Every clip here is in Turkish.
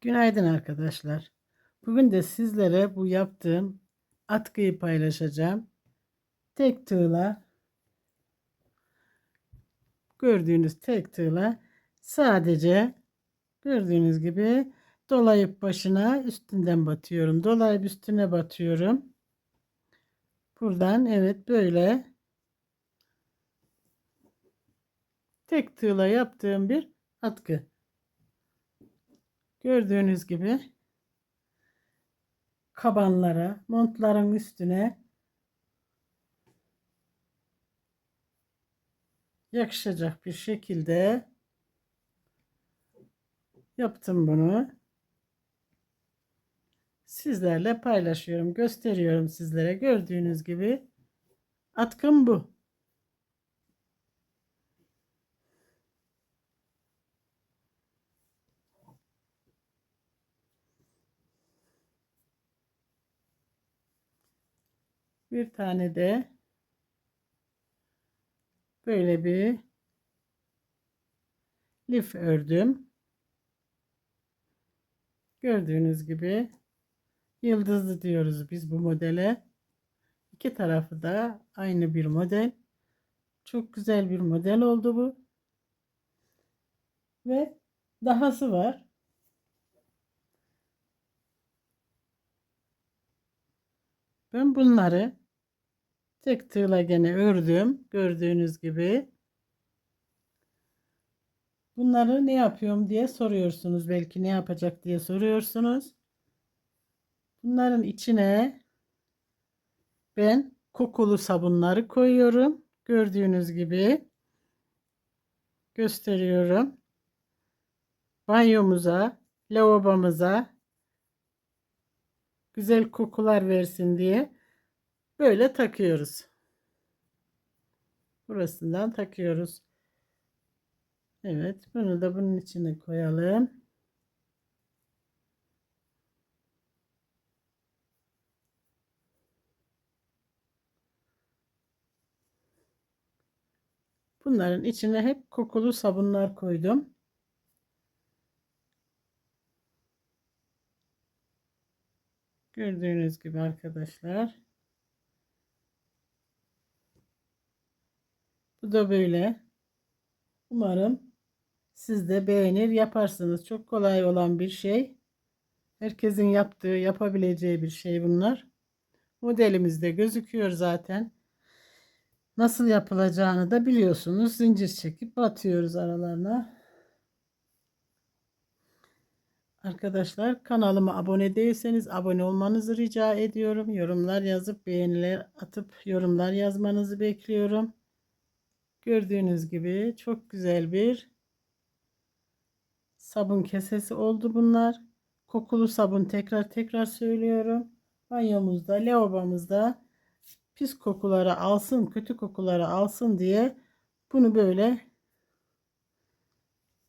Günaydın arkadaşlar. Bugün de sizlere bu yaptığım atkıyı paylaşacağım. Tek tığla gördüğünüz tek tığla sadece gördüğünüz gibi dolayıp başına üstünden batıyorum. Dolayıp üstüne batıyorum. Buradan evet böyle tek tığla yaptığım bir atkı. Gördüğünüz gibi kabanlara, montların üstüne yakışacak bir şekilde yaptım bunu. Sizlerle paylaşıyorum, gösteriyorum sizlere. Gördüğünüz gibi atkım bu. Bir tane de böyle bir lif ördüm. Gördüğünüz gibi yıldızlı diyoruz biz bu modele. İki tarafı da aynı bir model. Çok güzel bir model oldu bu. Ve dahası var. Ben bunları tek tığla gene ördüm. Gördüğünüz gibi. Bunları ne yapıyorum diye soruyorsunuz. Belki ne yapacak diye soruyorsunuz. Bunların içine ben kokulu sabunları koyuyorum. Gördüğünüz gibi gösteriyorum. Banyomuza, lavabomuza güzel kokular versin diye böyle takıyoruz. Burasından takıyoruz. Evet, bunu da bunun içine koyalım. Bunların içine hep kokulu sabunlar koydum. Gördüğünüz gibi arkadaşlar. Bu da böyle. Umarım siz de beğenir yaparsınız. Çok kolay olan bir şey. Herkesin yaptığı, yapabileceği bir şey bunlar. Modelimizde gözüküyor zaten. Nasıl yapılacağını da biliyorsunuz. Zincir çekip batıyoruz aralarına. Arkadaşlar kanalıma abone değilseniz abone olmanızı rica ediyorum. Yorumlar yazıp beğeniler atıp yorumlar yazmanızı bekliyorum. Gördüğünüz gibi çok güzel bir sabun kesesi oldu bunlar. Kokulu sabun tekrar tekrar söylüyorum. Banyomuzda, lavabomuzda pis kokuları alsın, kötü kokuları alsın diye bunu böyle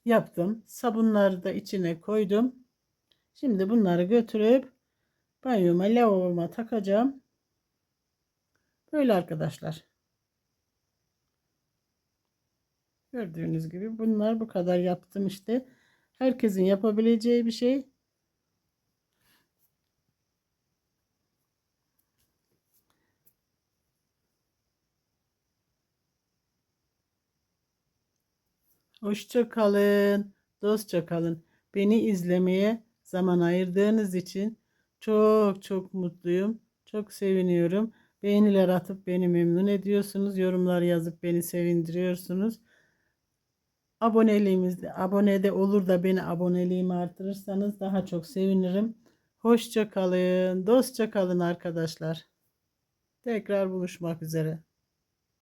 yaptım. Sabunları da içine koydum. Şimdi bunları götürüp banyoma, lavaboma takacağım. Böyle arkadaşlar. Gördüğünüz gibi bunlar bu kadar yaptım işte. Herkesin yapabileceği bir şey. Hoşça kalın, dostça kalın. Beni izlemeye zaman ayırdığınız için çok çok mutluyum. Çok seviniyorum. Beğeniler atıp beni memnun ediyorsunuz. Yorumlar yazıp beni sevindiriyorsunuz. Aboneliğimizde abone olur da beni aboneliğimi artırırsanız daha çok sevinirim. Hoşça kalın, dostça kalın arkadaşlar. Tekrar buluşmak üzere.